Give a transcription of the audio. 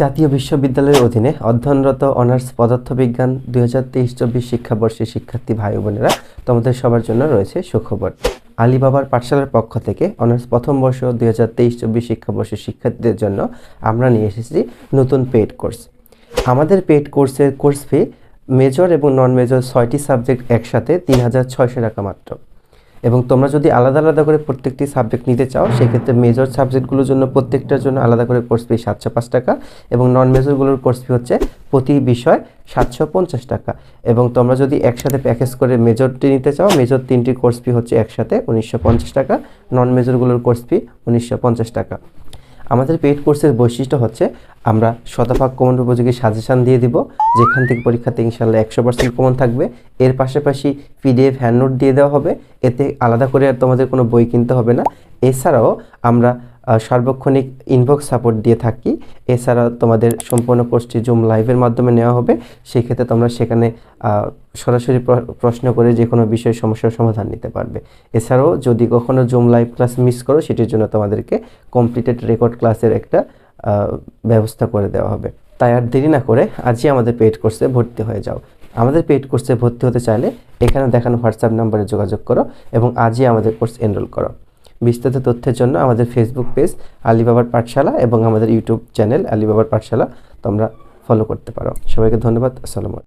জাতীয় বিশ্ববিদ্যালয়ের অধীনে অধ্যয়নরত অনার্স পদার্থবিজ্ঞান দুই হাজার তেইশ চব্বিশ শিক্ষাবর্ষের শিক্ষার্থী ভাই বোনেরা তোমাদের সবার জন্য রয়েছে সুখবর। আলিবাবার পাঠশালার পক্ষ থেকে অনার্স প্রথম বর্ষ দুই হাজার তেইশ চব্বিশ শিক্ষাবর্ষের শিক্ষার্থীদের জন্য আমরা নিয়ে এসেছি নতুন পেড কোর্স। আমাদের পেড কোর্সের কোর্স ফি মেজর এবং নন মেজর ছয়টি সাবজেক্ট একসাথে তিন হাজার ছয়শো টাকা মাত্র। এবং তোমরা যদি আলাদা আলাদা করে প্রত্যেকটি সাবজেক্ট নিতে চাও, সেক্ষেত্রে মেজর সাবজেক্টগুলোর জন্য প্রত্যেকটার জন্য আলাদা করে কোর্স ফি সাতশো পাঁচ টাকা এবং নন মেজরগুলোর কোর্স ফি হচ্ছে প্রতি বিষয় সাতশো পঞ্চাশ টাকা। এবং তোমরা যদি একসাথে প্যাকেজ করে মেজরটি নিতে চাও মেজর তিনটি কোর্স ফি হচ্ছে একসাথে উনিশশো পঞ্চাশ টাকা নন মেজরগুলোর কোর্স ফি উনিশশো পঞ্চাশ টাকা। আমাদের পেইড কোর্সের বৈশিষ্ট্য হচ্ছে আমরা শতভাগ কমন উপযোগী সাজেশান দিয়ে দিব, যেখান থেকে পরীক্ষাতে ইনশাল্লাহ একশো পার্সেন্ট কমন থাকবে। এর পাশাপাশি পিডিএফ হ্যান্ড নোট দিয়ে দেওয়া হবে। এতে আলাদা করে আর তোমাদের কোনো বই কিনতে হবে না। এছাড়াও আমরা সার্বক্ষণিক ইনবক্স সাপোর্ট দিয়ে থাকি। এছাড়া তোমাদের সম্পূর্ণ কোর্সটি জুম লাইভের মাধ্যমে নেওয়া হবে। সেক্ষেত্রে তোমরা সেখানে সরাসরি প্রশ্ন করে যে কোনো বিষয় সমস্যার সমাধান নিতে পারবে। এছাড়াও যদি কখনো জুম লাইভ ক্লাস মিস করো, সেটির জন্য তোমাদেরকে কমপ্লিটেড রেকর্ড ক্লাসের একটা ব্যবস্থা করে দেওয়া হবে। তাই আর দেরি না করে আজই আমাদের পেইড কোর্সে ভর্তি হয়ে যাও। আমাদের পেইড কোর্সে ভর্তি হতে চাইলে এখানে দেখানো হোয়াটসঅ্যাপ নাম্বারে যোগাযোগ করো এবং আজই আমাদের কোর্স এনরোল করো। বিস্তারিত তথ্যের জন্য আমাদের ফেসবুক পেজ আলিবাবার পাঠশালা এবং আমাদের ইউটিউব চ্যানেল আলিবাবার পাঠশালা তোমরা ফলো করতে পারো। সবাইকে ধন্যবাদ। আসসালামু